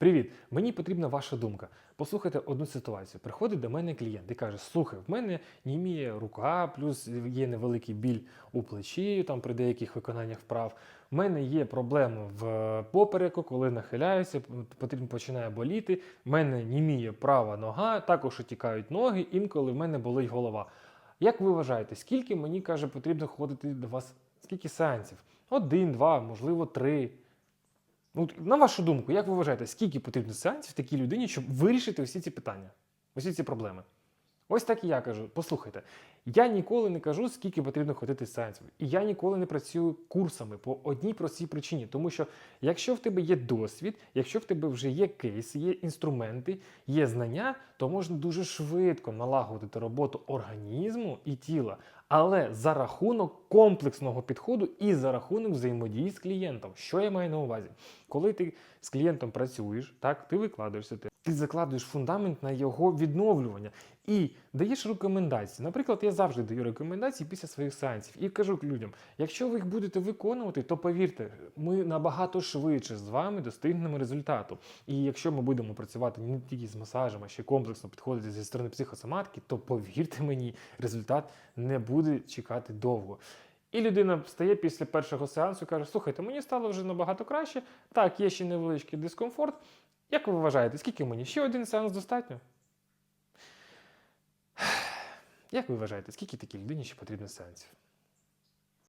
Привіт, мені потрібна ваша думка. Послухайте одну ситуацію. Приходить до мене клієнт і каже: Слухай, в мене німіє рука, плюс є невеликий біль у плечі, там при деяких виконаннях вправ. В мене є проблеми в попереку, коли нахиляюся, потрібно починає боліти. В мене німіє права нога, також отікають ноги, інколи в мене болить голова. Як ви вважаєте, скільки мені каже, потрібно ходити до вас? Скільки сеансів? Один, два, можливо, три. Ну, на вашу думку, як ви вважаєте, скільки потрібно сеансів такій людині, щоб вирішити усі ці питання, усі ці проблеми? Ось так і я кажу: послухайте, я ніколи не кажу, скільки потрібно ходити сеансів. І я ніколи не працюю курсами по одній простій причині. Тому що якщо в тебе є досвід, якщо в тебе вже є кейси, є інструменти, є знання, то можна дуже швидко налагодити роботу організму і тіла, але за рахунок комплексного підходу і за рахунок взаємодії з клієнтом. Що я маю на увазі? Коли ти з клієнтом працюєш, так ти викладаєшся, ти закладуєш фундамент на його відновлювання і даєш рекомендації. Наприклад, я завжди даю рекомендації після своїх сеансів і кажу людям: якщо ви їх будете виконувати, то повірте, ми набагато швидше з вами достигнемо результату. І якщо ми будемо працювати не тільки з масажем, а ще комплексно підходити зі сторони психосоматики, то повірте мені, результат не буде чекати довго. І людина встає після першого сеансу і каже: слухайте, мені стало вже набагато краще. Так, є ще невеличкий дискомфорт. Як ви вважаєте, скільки мені? Ще один сеанс достатньо? Як ви вважаєте, скільки такій людині ще потрібно сеансів?